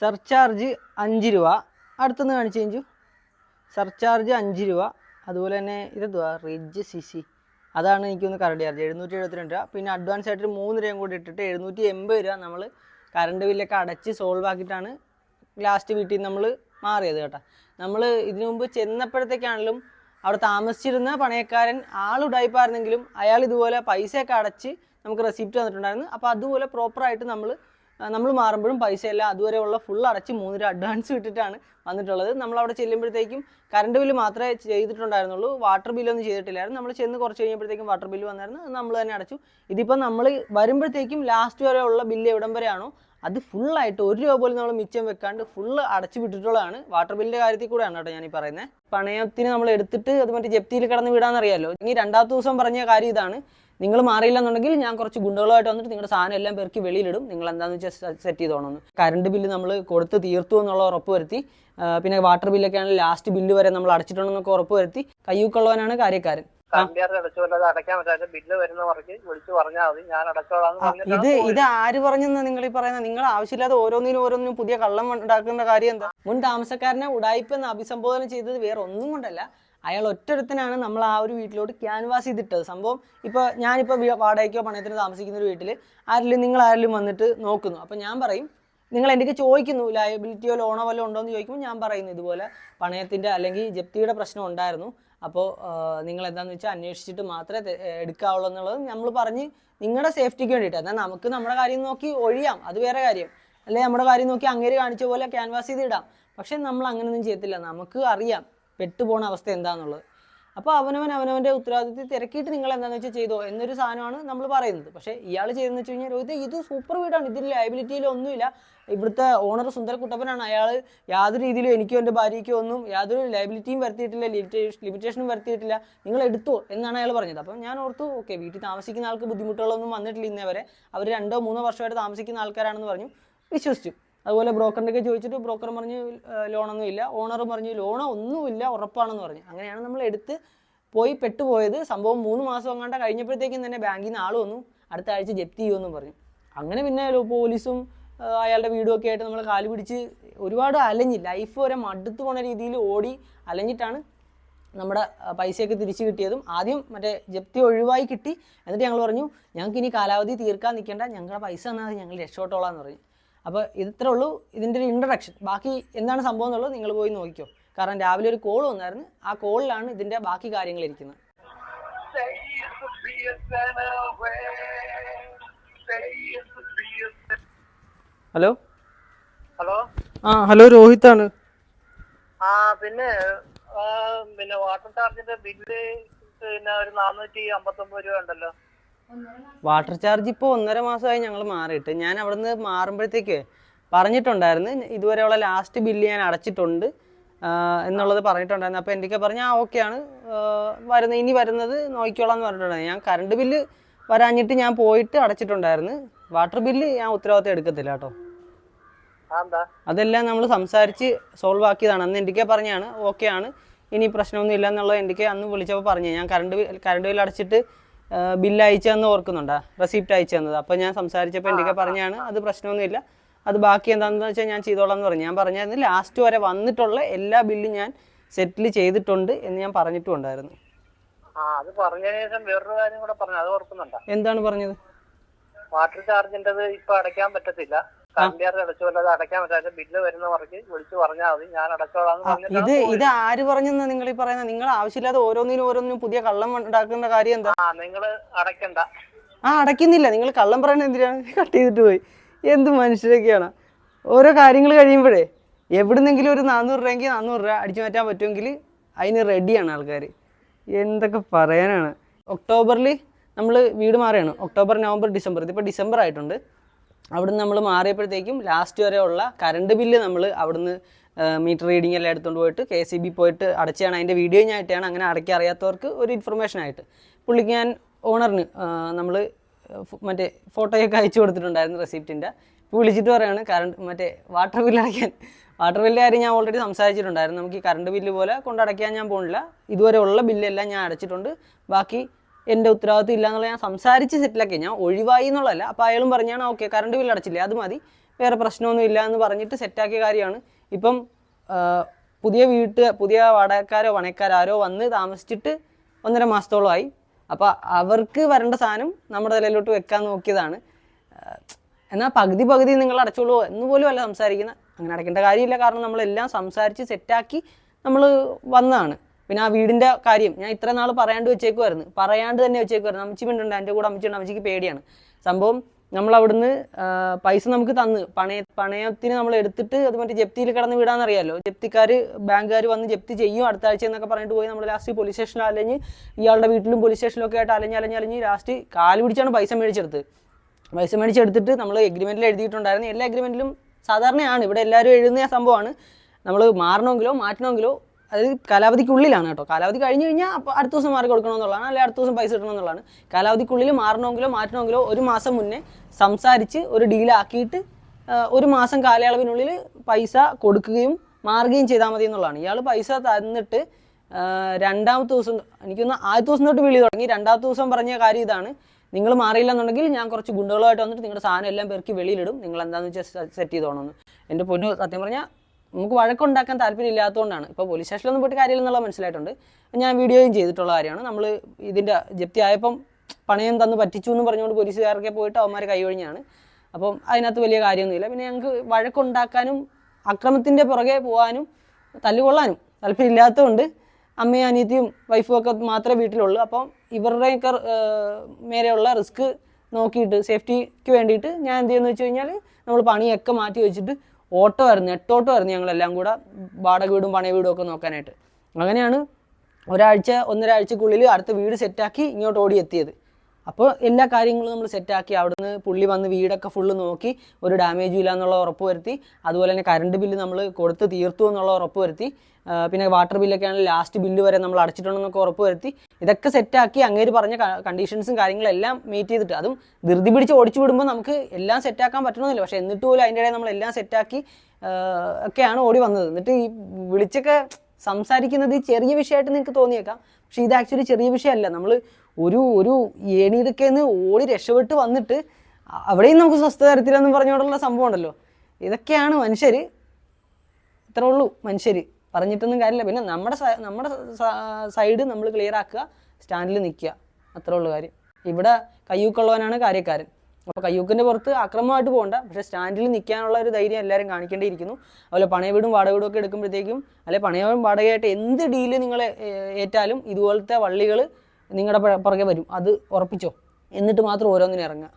Surcharge അഞ്ച് രൂപ. അടുത്തൊന്ന് കാണിച്ചു കഴിഞ്ഞു. സർചാർജ് അഞ്ച് രൂപ. അതുപോലെ തന്നെ ഇതെന്തുവാ? റിജ് സി സി അതാണ് എനിക്കൊന്ന് കറണ്ട് ചാർജ് എഴുന്നൂറ്റി എഴുപത്തിരണ്ട് രൂപ. പിന്നെ അഡ്വാൻസ് ആയിട്ട് മൂന്ന് രൂപയും കൂടി ഇട്ടിട്ട് എഴുന്നൂറ്റി എൺപത് രൂപ നമ്മൾ കറണ്ട് ബില്ലൊക്കെ അടച്ച് സോൾവ് ആക്കിയിട്ടാണ് ലാസ്റ്റ് വീട്ടിൽ നിന്ന് നമ്മൾ മാറിയത് കേട്ടോ. നമ്മൾ ഇതിനു മുമ്പ് ചെന്നപ്പോഴത്തേക്കാണെങ്കിലും അവിടെ താമസിച്ചിരുന്ന പണയക്കാരൻ ആളുടായിപ്പായിരുന്നെങ്കിലും അയാൾ ഇതുപോലെ പൈസയൊക്കെ അടച്ച് നമുക്ക് റെസിപ്റ്റ് തന്നിട്ടുണ്ടായിരുന്നു. അപ്പോൾ അതുപോലെ പ്രോപ്പറായിട്ട് നമ്മൾ നമ്മൾ മാറുമ്പോഴും പൈസ അതുവരെയുള്ള ഫുൾ അടച്ച് മൂന്ന് രൂപ അഡ്വാൻസ് ഇട്ടിട്ടാണ് വന്നിട്ടുള്ളത്. നമ്മൾ അവിടെ ചെല്ലുമ്പോഴത്തേക്കും കറണ്ട് ബില്ല് മാത്രമേ ചെയ്തിട്ടുണ്ടായിരുന്നുള്ളൂ. വാട്ടർ ബില്ലൊന്നും ചെയ്തിട്ടില്ലായിരുന്നു. നമ്മൾ ചെന്ന് കുറച്ച് കഴിഞ്ഞപ്പോഴത്തേക്കും വാട്ടർ ബില്ല് വന്നായിരുന്നു. അത് നമ്മൾ തന്നെ അടച്ചു. ഇതിപ്പോൾ നമ്മൾ വരുമ്പോഴത്തേക്കും ലാസ്റ്റ് വരെ ഉള്ള ബില്ല് എവിടം വരെയാണോ അത് ഫുള്ളായിട്ട് ഒരു രൂപ പോലും നമ്മൾ മിച്ചം വെക്കാണ്ട് ഫുള്ള് അടച്ചു വിട്ടിട്ടുള്ളതാണ്. വാട്ടർ ബില്ലിന്റെ കാര്യത്തിൽ കൂടെയാണ് കേട്ടോ ഞാൻ ഈ പറയുന്നത് പണയത്തിന് നമ്മൾ എടുത്തിട്ട് അത് മറ്റേ ജപ്തിയിൽ കിടന്ന് വിടാന്നറിയാലോ? ഇനി രണ്ടാമത്തെ ദിവസം പറഞ്ഞ കാര്യം ഇതാണ്. നിങ്ങൾ മാറിയില്ല എന്നുണ്ടെങ്കിൽ ഞാൻ കുറച്ച് ഗുണ്ടകളുമായിട്ട് വന്നിട്ട് നിങ്ങളുടെ സാധനം എല്ലാം പേർക്ക് വെളിയിലിടും. നിങ്ങൾ എന്താണെന്ന് വെച്ചാൽ സെറ്റ് ചെയ്തോണമെന്ന് കറണ്ട് ബില്ല് നമ്മൾ കൊടുത്ത് തീർത്തു എന്നുള്ള ഉറപ്പ് വരുത്തി. പിന്നെ വാട്ടർ ബില്ലൊക്കെ ആണെങ്കിൽ ലാസ്റ്റ് ബില്ല് വരെ നമ്മൾ അടച്ചിട്ടുണ്ടെന്നൊക്കെ ഉറപ്പ് വരുത്തി. കയ്യൂക്കുള്ളവനാണ് കാര്യക്കാരൻ. ഇത് ഇത് ആര് പറഞ്ഞെന്ന് നിങ്ങൾ ഈ പറയുന്നത് നിങ്ങൾ ആവശ്യമില്ലാതെ ഓരോന്നിനും ഓരോന്നിനും പുതിയ കള്ളം ഉണ്ടാക്കുന്ന കാര്യം എന്താ? മുൻ താമസക്കാരനെ ഉടായ്പ എന്ന് അഭിസംബോധന ചെയ്തത് വേറെ ഒന്നും കൊണ്ടല്ല. അയാൾ ഒറ്റൊരുത്തനാണ് നമ്മൾ ആ ഒരു വീട്ടിലോട്ട് ക്യാൻവാസ് ചെയ്തിട്ടത്. സംഭവം ഇപ്പോൾ ഞാനിപ്പോൾ വാടകയ്ക്കോ പണയത്തിനോ താമസിക്കുന്ന ഒരു വീട്ടിൽ ആരെങ്കിലും നിങ്ങൾ ആരെങ്കിലും വന്നിട്ട് നോക്കുന്നു. അപ്പോൾ ഞാൻ പറയും നിങ്ങൾ എനിക്ക് ചോദിക്കുന്നു ലയബിലിറ്റിയോ ലോണോ വല്ലതും ഉണ്ടോ എന്ന് ചോദിക്കുമ്പോൾ ഞാൻ പറയുന്നു ഇതുപോലെ പണയത്തിന്റെ അല്ലെങ്കിൽ ജപ്തിയുടെ പ്രശ്നം ഉണ്ടായിരുന്നു. അപ്പോൾ നിങ്ങൾ എന്താണെന്ന് വെച്ചാൽ അന്വേഷിച്ചിട്ട് മാത്രമേ എടുക്കാവുള്ളൂ എന്നുള്ളത് നമ്മൾ പറഞ്ഞ് നിങ്ങളുടെ സേഫ്റ്റിക്ക് വേണ്ടിയിട്ട്. എന്നാൽ നമുക്ക് നമ്മുടെ കാര്യം നോക്കി ഒഴിയാം അത് വേറെ കാര്യം. അല്ലെ നമ്മുടെ കാര്യം നോക്കി അങ്ങേര് കാണിച്ച പോലെ ക്യാൻവാസ് ചെയ്തിടാം പക്ഷെ നമ്മൾ അങ്ങനെയൊന്നും ചെയ്യത്തില്ല. നമുക്ക് അറിയാം പെട്ടുപോണ അവസ്ഥ എന്താണെന്നുള്ളത് അപ്പോൾ അവനവൻ അവനവന്റെ ഉത്തരവാദിത്തത്തിൽ തിരക്കിയിട്ട് നിങ്ങൾ എന്താണെന്ന് വെച്ചാൽ ചെയ്തോ എന്നൊരു സാധനമാണ് നമ്മൾ പറയുന്നത്. പക്ഷേ ഇയാൾ ചെയ്തെന്ന് വെച്ച് കഴിഞ്ഞാൽ രോഹിത് ഇത് സൂപ്പർ വീടാണ്. ഇതിൽ ലയബിലിറ്റിയിൽ ഒന്നുമില്ല. ഇവിടുത്തെ ഓണർ സുന്ദര കുട്ടപ്പനാണ്. അയാൾ യാതൊരു രീതിയിലും എനിക്കോ എന്റെ ഭാര്യയ്ക്കോ ഒന്നും യാതൊരു ലയബിലിറ്റിയും വരുത്തിയിട്ടില്ല. ലിമിറ്റേഷനും വരുത്തിയിട്ടില്ല. നിങ്ങൾ എടുത്തോ എന്നാണ് അയാൾ പറഞ്ഞത്. അപ്പം ഞാൻ ഓർത്തു ഓക്കെ വീട്ടിൽ താമസിക്കുന്ന ആൾക്ക് ബുദ്ധിമുട്ടുകളൊന്നും വന്നിട്ടില്ല ഇന്നേ വരെ. അവർ രണ്ടോ മൂന്നോ വർഷമായിട്ട് താമസിക്കുന്ന ആൾക്കാരാണെന്ന് പറഞ്ഞു. വിശ്വസിച്ചു. അതുപോലെ ബ്രോക്കറിന്റെ ഒക്കെ ചോദിച്ചിട്ട് ബ്രോക്കർ പറഞ്ഞു ലോണൊന്നും ഇല്ല. ഓണർ പറഞ്ഞു ലോണോ ഒന്നുമില്ല ഉറപ്പാണെന്ന് പറഞ്ഞു. അങ്ങനെയാണ് നമ്മൾ എടുത്ത് പോയി പെട്ടുപോയത്. സംഭവം മൂന്ന് മാസം അങ്ങാണ്ട കഴിഞ്ഞപ്പോഴത്തേക്കും തന്നെ ബാങ്കിൽ നിന്ന് ആൾ വന്നു. അടുത്ത ആഴ്ച ജപ്തി ചെയ്യുമെന്നും പറഞ്ഞു. അങ്ങനെ പിന്നെ പോലീസും അയാളുടെ വീടും ഒക്കെ ആയിട്ട് നമ്മൾ കാൽ പിടിച്ച് ഒരുപാട് അലഞ്ഞ് ലൈഫ് വരെ മടുത്തു പോണ രീതിയിൽ ഓടി അലഞ്ഞിട്ടാണ് നമ്മുടെ പൈസയൊക്കെ തിരിച്ചു കിട്ടിയതും. ആദ്യം മറ്റേ ജപ്തി ഒഴിവായി കിട്ടി. എന്നിട്ട് ഞങ്ങൾ പറഞ്ഞു ഞങ്ങൾക്ക് ഇനി കാലാവധി തീർക്കാൻ നിൽക്കേണ്ട ഞങ്ങളുടെ പൈസ തന്നാൽ ഞങ്ങൾ രക്ഷപ്പെട്ടോളാം എന്ന് പറഞ്ഞു. അപ്പോൾ ഇത്രേ ഉള്ളൂ ഇതിന്റെ ഒരു ഇൻട്രഡക്ഷൻ ബാക്കി എന്താണ് സംഭവം എന്നുള്ളത് നിങ്ങൾ പോയി നോക്കിക്കോ. കാരണം രാവിലെ ഒരു കോൾ വന്നായിരുന്നു. ആ കോളിലാണ് ഇതിന്റെ ബാക്കി കാര്യങ്ങൾ ഇരിക്കുന്നത്. ഹലോ ഹലോ ആ ഹലോ രോഹിത് ആണ് ആ പിന്നെ ആ, പിന്നെ വാട്ടർ ചാർജിന്റെ ബില്ല് പിന്നെ ഒരു നാനൂറ്റി അമ്പത്തൊമ്പത് രൂപ ഉണ്ടല്ലോ. വാട്ടർ ചാർജ് ഇപ്പോൾ ഒന്നര മാസമായി ഞങ്ങൾ മാറിയിട്ട്. ഞാൻ അവിടുന്ന് മാറുമ്പോഴത്തേക്ക് പറഞ്ഞിട്ടുണ്ടായിരുന്നു ഇതുവരെയുള്ള ലാസ്റ്റ് ബില്ല് ഞാൻ അടച്ചിട്ടുണ്ട് എന്നുള്ളത് പറഞ്ഞിട്ടുണ്ടായിരുന്നു. അപ്പോൾ എന്റെ പറഞ്ഞാൽ ആ ഓക്കെയാണ് വരുന്നത് ഇനി വരുന്നത് നോക്കിക്കോളാം എന്ന് പറഞ്ഞിട്ടുണ്ടായിരുന്നു. ഞാൻ കറണ്ട് ബില്ല് വരാഞ്ഞിട്ട് ഞാൻ പോയിട്ട് അടച്ചിട്ടുണ്ടായിരുന്നു. വാട്ടർ ബില്ല് ഞാൻ ഉത്തരവാദിത്തം എടുക്കത്തില്ല കേട്ടോ. അതെല്ലാം നമ്മൾ സംസാരിച്ച് സോൾവ് ആക്കിയതാണ്. അന്ന് എന്റെ പറഞ്ഞാണ് ഓക്കെ ആണ് ഇനി പ്രശ്നമൊന്നും ഇല്ല എന്നുള്ളത് എന്റെ അന്ന് വിളിച്ചപ്പോൾ പറഞ്ഞു. ഞാൻ കറണ്ട് കറണ്ട് ബില്ല് അടച്ചിട്ട് ബില്ല് അയച്ചതെന്ന് ഓർക്കുന്നുണ്ടാ. റെസിപ്റ്റ് അയച്ചു തന്നത് അപ്പോൾ ഞാൻ സംസാരിച്ചപ്പോൾ എന്തൊക്കെ പറഞ്ഞാണ് അത് പ്രശ്നമൊന്നുമില്ല. അത് ബാക്കി എന്താണെന്ന് വെച്ചാൽ ഞാൻ ചെയ്തോളാം എന്ന് പറഞ്ഞു. ഞാൻ പറഞ്ഞായിരുന്നു ലാസ്റ്റ് വരെ വന്നിട്ടുള്ള എല്ലാ ബില്ലും ഞാൻ സെറ്റിൽ ചെയ്തിട്ടുണ്ട് എന്ന് ഞാൻ പറഞ്ഞിട്ടും ഉണ്ടായിരുന്നു അത് പറഞ്ഞതിന് ശേഷം വേറൊരു കാര്യം കൂടെ പറഞ്ഞു. അത് ഓർക്കുന്നുണ്ടോ? എന്താണ് പറഞ്ഞത്? വാട്ടർ ചാർജിന്റെ ഇപ്പൊ അടയ്ക്കാൻ പറ്റത്തില്ല. ഇത്. ഇത് ആര് പറഞ്ഞെന്ന് നിങ്ങൾ ഈ പറയുന്നത് നിങ്ങൾ ആവശ്യമില്ലാതെ ഓരോന്നിനും ഓരോന്നിനും പുതിയ കള്ളം ഉണ്ടാക്കുന്ന കാര്യം എന്താ? നിങ്ങൾ അടയ്ക്കണ്ട. ആ അടയ്ക്കുന്നില്ല. നിങ്ങൾ കള്ളം പറയണ എന്തിനാണ്? കട്ട് ചെയ്തിട്ട് പോയി. എന്ത് മനുഷ്യരൊക്കെയാണ്. ഓരോ കാര്യങ്ങൾ കഴിയുമ്പോഴേ എവിടുന്നെങ്കിലും ഒരു നാനൂറ് രൂപയെങ്കിൽ നാനൂറ് രൂപ അടിച്ചു മാറ്റാൻ പറ്റുമെങ്കിൽ അതിന് റെഡിയാണ് ആൾക്കാർ എന്തൊക്കെ പറയാനാണ്. ഒക്ടോബറിൽ നമ്മൾ വീട് മാറിയാണ് ഒക്ടോബർ നവംബർ ഡിസംബർ. ഇതിപ്പോൾ ഡിസംബർ ആയിട്ടുണ്ട്. അവിടുന്ന് നമ്മൾ മാറിയപ്പോഴത്തേക്കും ലാസ്റ്റ് വരെ ഉള്ള കറണ്ട് ബില്ല് നമ്മൾ അവിടുന്ന് മീറ്റർ റീഡിംഗ് എല്ലാം എടുത്തുകൊണ്ട് പോയിട്ട് കെ സി ബി പോയിട്ട് അടച്ചാണ്. അതിന്റെ വീഡിയോ ഞാൻ അങ്ങനെ അടയ്ക്കാൻ അറിയാത്തവർക്ക് ഒരു ഇൻഫർമേഷൻ ആയിട്ട്. പുള്ളിക്ക് ഞാൻ ഓണറിന് നമ്മൾ മറ്റേ ഫോട്ടോയൊക്കെ അയച്ചു കൊടുത്തിട്ടുണ്ടായിരുന്നു റെസിപ്റ്റിന്റെ വിളിച്ചിട്ട് പറയാണ് കറണ്ട് മറ്റേ വാട്ടർ ബില്ല് അടയ്ക്കാൻ. വാട്ടർ ബില്ല് കാര്യം ഞാൻ ഓൾറെഡി സംസാരിച്ചിട്ടുണ്ടായിരുന്നു. നമുക്ക് ഈ കറണ്ട് ബില്ല് പോലെ കൊണ്ടടയ്ക്കാൻ ഞാൻ പോകുന്നില്ല ഇതുവരെ ഉള്ള ബില്ലെല്ലാം ഞാൻ അടച്ചിട്ടുണ്ട്. ബാക്കി എന്റെ ഉത്തരവാദിത്വം ഇല്ല എന്നുള്ള ഞാൻ സംസാരിച്ച് സെറ്റിലാക്കി. ഞാൻ ഒഴിവായി എന്നുള്ളതല്ല. അപ്പോൾ അയാളും പറഞ്ഞാണ് ഓക്കെ കറണ്ട് ബില്ല് അടച്ചില്ലേ? അത് മതി. വേറെ പ്രശ്നമൊന്നും ഇല്ല എന്ന് പറഞ്ഞിട്ട് സെറ്റാക്കിയ കാര്യമാണ്. ഇപ്പം പുതിയ വീട്ട് പുതിയ വാടകക്കാരോ പണയക്കാരോ വന്ന് താമസിച്ചിട്ട് ഒന്നര മാസത്തോളമായി. അപ്പോൾ അവർക്ക് വരേണ്ട സാധനം നമ്മുടെ തലയിലോട്ട് വെക്കാൻ നോക്കിയതാണ്. എന്നാൽ പകുതി പകുതി നിങ്ങൾ അടച്ചോളൂ എന്ന് പോലും അല്ല സംസാരിക്കുന്നത് അങ്ങനെ അടയ്ക്കേണ്ട കാര്യമില്ല. കാരണം നമ്മളെല്ലാം സംസാരിച്ച് സെറ്റാക്കി നമ്മൾ വന്നതാണ്. പിന്നെ ആ വീടിന്റെ കാര്യം ഞാൻ ഇത്ര നാൾ പറയാണ്ട് വെച്ചേക്കുമായിരുന്നു പറയാണ്ട് തന്നെ വെച്ചേക്കുമായിരുന്നു അമ്മച്ചി മിണ്ടുണ്ട് എന്റെ കൂടെ അമ്മച്ചിയുണ്ട്. അമ്മച്ചിക്ക് പേടിയാണ്. സംഭവം നമ്മൾ അവിടുന്ന് പൈസ നമുക്ക് തന്ന്. പണയ പണയത്തിന് നമ്മൾ എടുത്തിട്ട് അത് മറ്റേ ജപ്തിയിൽ കിടന്ന് വിടാന്നറിയാലോ? ജപ്തിക്കാർ ബാങ്കുകാർ വന്ന് ജപ്തി ചെയ്യും. അടുത്ത ആഴ്ച എന്നൊക്കെ പറഞ്ഞിട്ട് പോയി നമ്മൾ ലാസ്റ്റ് പോലീസ് സ്റ്റേഷനിൽ അലഞ്ഞ് ഇയാളുടെ വീട്ടിലും പോലീസ് സ്റ്റേഷനിലൊക്കെ ആയിട്ട് അലഞ്ഞ് അലഞ്ഞ് അലഞ്ഞ് ലാസ്റ്റ് കാൽ പിടിച്ചാണ് പൈസ മേടിച്ചെടുത്ത് പൈസ മേടിച്ചെടുത്തിട്ട് നമ്മൾ എഗ്രിമെന്റിൽ എഴുതിയിട്ടുണ്ടായിരുന്നു. എല്ലാ എഗ്രിമെന്റിലും സാധാരണയാണ്. ഇവിടെ എല്ലാവരും എഴുതുന്ന സംഭവമാണ്. നമ്മൾ മാറണമെങ്കിലോ മാറ്റണമെങ്കിലോ അത് കാലാവധിക്കുള്ളിലാണ് കേട്ടോ. കാലാവധി കഴിഞ്ഞ് കഴിഞ്ഞാൽ അപ്പോൾ അടുത്ത ദിവസം മാറി കൊടുക്കണമെന്നുള്ളതാണ്. അല്ലെങ്കിൽ അടുത്ത ദിവസം പൈസ കിട്ടണമെന്നുള്ളതാണ് കാലാവധിക്കുള്ളിൽ മാറണമെങ്കിലോ മാറ്റണമെങ്കിലോ ഒരു മാസം മുന്നേ സംസാരിച്ച് ഒരു ഡീലാക്കിയിട്ട് ഒരു മാസം കാലയളവിനുള്ളിൽ പൈസ കൊടുക്കുകയും മാറുകയും ചെയ്താൽ മതി എന്നുള്ളതാണ്. ഇയാൾ പൈസ തന്നിട്ട് രണ്ടാമത്തെ ദിവസം എനിക്കൊന്ന് ആദ്യത്തെ ദിവസം തൊട്ട് വിളി തുടങ്ങി. രണ്ടാമത്തെ ദിവസം പറഞ്ഞ കാര്യം ഇതാണ്. നിങ്ങൾ മാറിയില്ല എന്നുണ്ടെങ്കിൽ ഞാൻ കുറച്ച് ഗുണ്ടകളുമായിട്ട് വന്നിട്ട് നിങ്ങളുടെ സാധനം എല്ലാം പെറുക്കി വെളിയിലിടും. നിങ്ങൾ എന്താണെന്ന് വെച്ചാൽ സെറ്റ് ചെയ്തോണമെന്ന് എന്റെ പൊന്നു സത്യം പറഞ്ഞാൽ നമുക്ക് വഴക്കുണ്ടാക്കാൻ താല്പര്യം ഇല്ലാത്തതുകൊണ്ടാണ് ഇപ്പോൾ പോലീസ് സ്റ്റേഷനിലൊന്നും പോയിട്ട് കാര്യമില്ലെന്നുള്ള മനസ്സിലായിട്ടുണ്ട്. ഞാൻ വീഡിയോയും ചെയ്തിട്ടുള്ള കാര്യമാണ്. നമ്മൾ ഇതിന്റെ ജപ്തി ആയപ്പം പണയം തന്ന് പറ്റിച്ചു എന്ന് പറഞ്ഞുകൊണ്ട് പോലീസുകാരൊക്കെ പോയിട്ട് അവന്മാർ കൈയൊഴിഞ്ഞാണ് അപ്പം അതിനകത്ത് വലിയ കാര്യമൊന്നുമില്ല. പിന്നെ ഞങ്ങൾക്ക് വഴക്കുണ്ടാക്കാനും അക്രമത്തിന്റെ പുറകെ പോകാനും തല്ലുകൊള്ളാനും താല്പര്യമില്ലാത്തതുകൊണ്ട് അമ്മയും അനിയത്തിയും വൈഫും ഒക്കെ മാത്രമേ വീട്ടിലുള്ളൂ. അപ്പം ഇവരുടെയൊക്കെ മേലെയുള്ള റിസ്ക് നോക്കിയിട്ട് സേഫ്റ്റിക്ക് വേണ്ടിയിട്ട് ഞാൻ എന്ത് ചെയ്യുന്നു വെച്ച് കഴിഞ്ഞാൽ നമ്മൾ പണിയൊക്കെ മാറ്റി വെച്ചിട്ട് ഓട്ടോ ആയിരുന്നു എട്ടോട്ടോ ആയിരുന്നു ഞങ്ങളെല്ലാം കൂടെ വാടക വീടും പണയ വീടും ഒക്കെ നോക്കാനായിട്ട്. അങ്ങനെയാണ് ഒരാഴ്ച ഒന്നരാഴ്ചക്കുള്ളിൽ അടുത്ത വീട് സെറ്റാക്കി ഇങ്ങോട്ട് ഓടി എത്തിയത് അപ്പോൾ എല്ലാ കാര്യങ്ങളും നമ്മൾ സെറ്റാക്കി അവിടുന്ന് പുള്ളി വന്ന് വീടൊക്കെ ഫുള്ള് നോക്കി ഒരു ഡാമേജും ഇല്ല എന്നുള്ള ഉറപ്പ് വരുത്തി അതുപോലെ തന്നെ കറണ്ട് ബില്ല് നമ്മൾ കൊടുത്ത് തീർത്തു എന്നുള്ള ഉറപ്പ് വരുത്തി പിന്നെ വാട്ടർ ബില്ലൊക്കെ ആണെങ്കിൽ ലാസ്റ്റ് ബില്ല് വരെ നമ്മൾ അടച്ചിട്ടുണ്ടെന്നൊക്കെ ഉറപ്പ് വരുത്തി ഇതൊക്കെ സെറ്റാക്കി അങ്ങേര് പറഞ്ഞ കണ്ടീഷൻസും കാര്യങ്ങളെല്ലാം മീറ്റ് ചെയ്തിട്ട് അതും ധൃതി പിടിച്ച് ഓടിച്ചു വിടുമ്പോൾ നമുക്ക് എല്ലാം സെറ്റാക്കാൻ പറ്റണമെന്നില്ല പക്ഷേ എന്നിട്ട് പോലും അതിന്റെ ഇടയിൽ നമ്മൾ എല്ലാം സെറ്റാക്കി ഒക്കെയാണ് ഓടി വന്നത്. എന്നിട്ട് ഈ വിളിച്ചൊക്കെ സംസാരിക്കുന്നത് ഈ ചെറിയ വിഷയമായിട്ട് നിങ്ങൾക്ക് തോന്നിയേക്കാം പക്ഷേ ഇത് ആക്ച്വലി ചെറിയ വിഷയമല്ല. നമ്മൾ ഒരു ഒരു ഏണിയിലൊക്കെ നിന്ന് ഓടി രക്ഷപ്പെട്ട് വന്നിട്ട് അവിടെയും നമുക്ക് സ്വസ്ഥ തരത്തില്ലെന്ന് പറഞ്ഞുകൊണ്ടുള്ള സംഭവം ഉണ്ടല്ലോ ഇതൊക്കെയാണ് മനുഷ്യർ ഇത്രേ ഉള്ളൂ മനുഷ്യർ പറഞ്ഞിട്ടൊന്നും കാര്യമില്ല. പിന്നെ നമ്മുടെ നമ്മുടെ സൈഡ് നമ്മൾ ക്ലിയർ ആക്കുക സ്റ്റാൻഡിൽ നിൽക്കുക. അത്രേ ഉള്ളൂ കാര്യം. ഇവിടെ കയ്യൂക്കുള്ളവനാണ് കാര്യക്കാരൻ. അപ്പോൾ കയ്യൂക്കിന്റെ പുറത്ത് അക്രമമായിട്ട് പോകണ്ട. പക്ഷേ സ്റ്റാൻഡിൽ നിൽക്കാനുള്ള ഒരു ധൈര്യം എല്ലാവരും കാണിക്കേണ്ടിയിരിക്കുന്നു. അതുപോലെ പണയ വീടും വാടക വീടും ഒക്കെ എടുക്കുമ്പോഴത്തേക്കും അല്ലെ പണയവും വാടകയായിട്ട് എന്ത് ഡീൽ നിങ്ങൾ ഏറ്റാലും ഇതുപോലത്തെ വള്ളികൾ നിങ്ങളുടെ പുറകെ വരും. അത് ഉറപ്പിച്ചോ? എന്നിട്ട് മാത്രം ഓരോന്നിനും ഇറങ്ങുക